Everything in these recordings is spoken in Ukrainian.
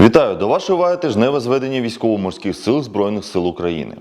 Вітаю до вашої уваги тижневе зведення військово-морських сил Збройних сил України.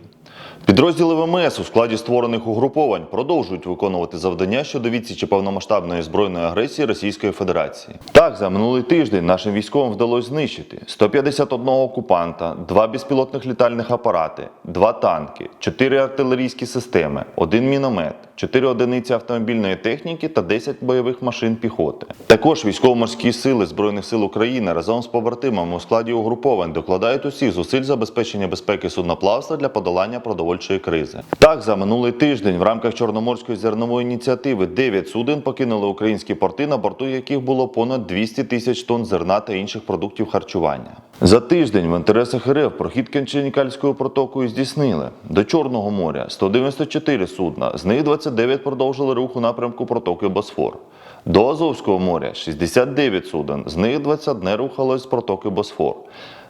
Підрозділи ВМС у складі створених угруповань продовжують виконувати завдання щодо відсічі повномасштабної збройної агресії Російської Федерації. Так, за минулий тиждень нашим військовим вдалося знищити 151 окупанта, 2 безпілотних літальних апарати, 2 танки, 4 артилерійські системи, 1 міномет, 4 одиниці автомобільної техніки та 10 бойових машин піхоти. Також військово-морські сили Збройних сил України разом з побратимами у складі угруповань докладають усіх зусиль забезпечення безпеки судноплавства для подолання продовольчої кризи. Так, за минулий тиждень в рамках Чорноморської зернової ініціативи 9 суден покинули українські порти, на борту яких було понад 200 тисяч тонн зерна та інших продуктів харчування. За тиждень в інтересах РФ прохід Кенченікальською протокою здійснили до Чорного моря 194 судна, з них 29 продовжили рух у напрямку протоки Босфор. До Азовського моря 69 суден, з них 21 рухалось з протоки Босфор.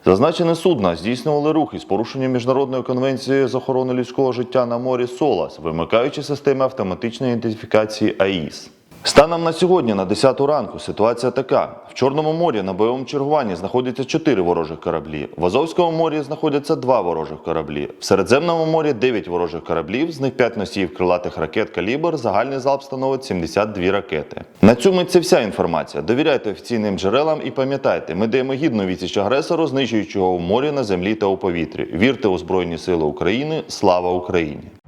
Зазначені судна здійснювали рух із порушенням міжнародної конвенції з охорони людського життя на морі СОЛАС, вимикаючи системи автоматичної ідентифікації АІС. Станом на сьогодні, на 10 ранку, ситуація така: в Чорному морі на бойовому чергуванні знаходяться 4 ворожих кораблі. В Азовському морі знаходяться 2 ворожих кораблі. В Середземному морі 9 ворожих кораблів, з них 5 носіїв крилатих ракет калібр. Загальний залп становить 72 ракети. На цьому це вся інформація. Довіряйте офіційним джерелам і пам'ятайте, ми даємо гідну відсіч агресору, знищуючи його в морі, на землі та у повітрі. Вірте у Збройні Сили України. Слава Україні!